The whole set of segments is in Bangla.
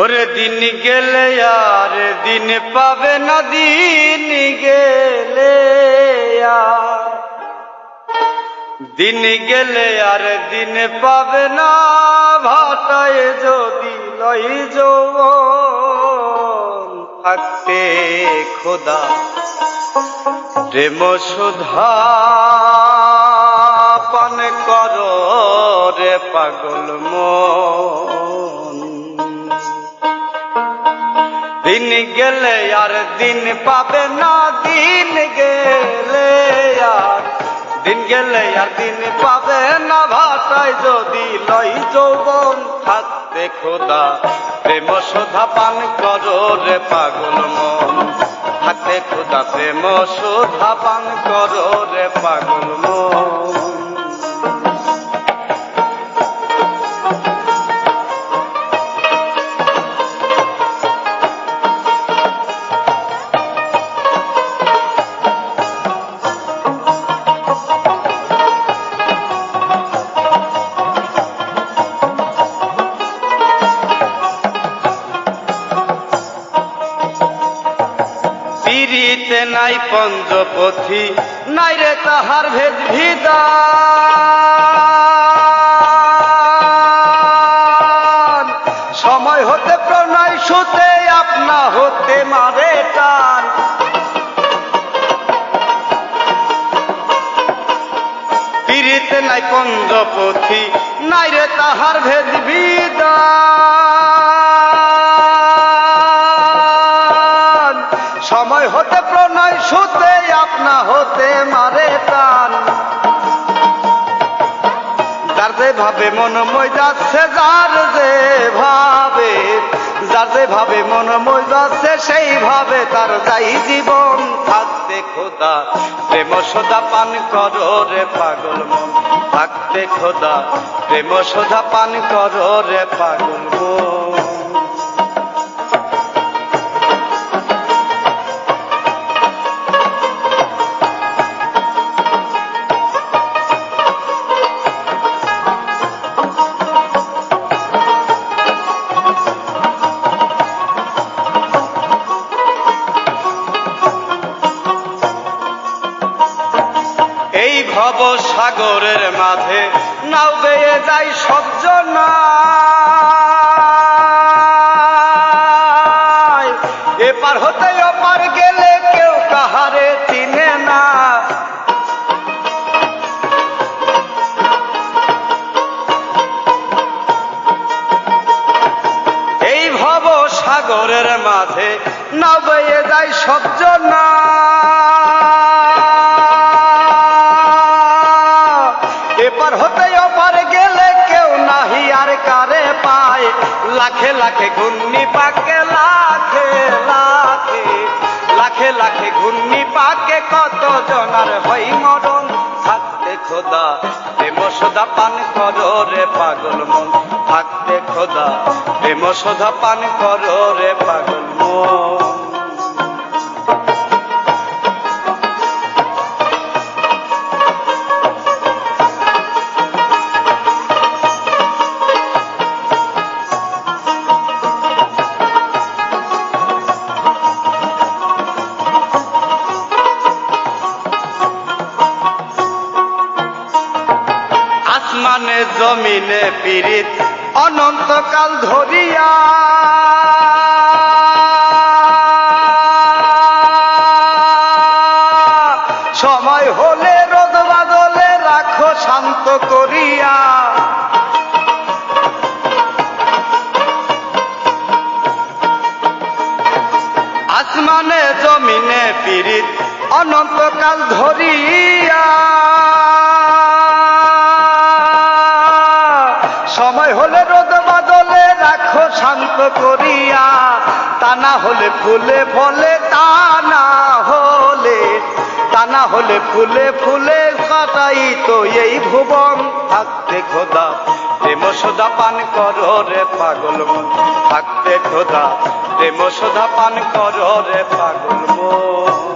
ওরে দিন গেলে আর দিন পাবে না, দিন গেলে দিন গেলে আর দিন পাবে না ভাটায় যদি লই থাকতে খোদা। প্রেম সুধা পান কর রে পাগল মন। দিন গেলে আর দিন পাবে না দিন গেলে আর দিন গেলে আর দিন পাবে না ভাটায় যদি লই যৌবন থাকতে খোদা প্রেম সোধা পান করো রে পাগল মন থাকতে খোদা প্রেম সোধা পান করো রে পাগল মন পিরিতে নাই পঞ্চপথি, নাই রে তাহার ভেদ ভিদা সময় হতে প্রণয় সুতে, আপনা হতে মারে টান পিরিতে নাই পঞ্চপথি, নাই রে তাহার ভেদ বিদান সময় হতে প্রণয়, সুতে আপনা হতে মারে টান যার যে ভাবে মন মই যাচ্ছে, যার যে ভাবে, যার যে ভাবে মন মই যাচ্ছে, সেই ভাবে তার যাই জীবন থাকতে খোদা। প্রেম সোদা পান করো রে পাগল মন, থাকতে খোদা। প্রেম সোদা পান করো রে পাগল ভব সাগরের মাঝে। নাও বেয়ে যায় সবজনা এপার হতে অপার গেলে কেউ কাহারে চিনে না। এই ভব সাগরের মাঝে নাও বেয়ে যায় সবজনা হতে ওপার গেলে কেউ নাহি আর কারে পায়। লাখে লাখে ঘূর্ণি পাকে, লাখে লাখে লাখে লাখে ঘূর্ণি পাকে। কত জনার হই মরণ? থাকতে খোদা, প্রেম সদা পান করো রে পাগল মন। থাকতে খোদা, প্রেম সদা পান করো রে পাগল আসমানে জমিনে পীড়িত অনন্তকাল ধরিয়া। সময় হলে রোদ বাদলে রাখো শান্ত করিয়া। আসমানে জমিনে পীড়িত অনন্তকাল ধরিয়া। সময় হলে রোদ বাদলে রাখো শান্ত করিয়া। তা না হলে ফুলে ফলে, তা না হলে, তা না হলে ফুলে ফুলে কাটাই তো এই ভুবন। থাকতে খোদা, প্রেম সোদা পান করো রে পাগল থাকতে খোদা, প্রেম সোদা পান করো রে পাগল মন।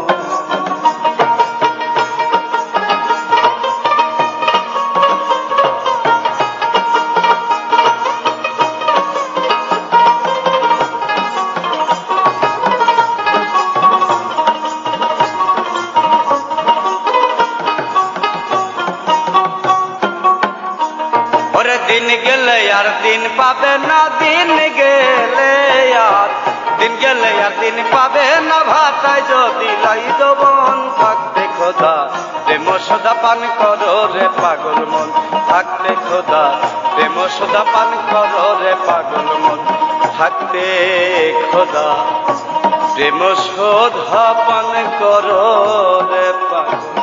দিন গেলে আর দিন পাবে না, দিন গেলে আর দিন গেলে আর দিন পাবে না ভাতায় যদি লাই দবন থাকতে খোদা। প্রেম সদা পান করো রে পাগল মন, থাকতে খোদা। প্রেম সদা পান করো রে পাগল মন, থাকতে খোদা। প্রেম শোধা পান করো রে পাগল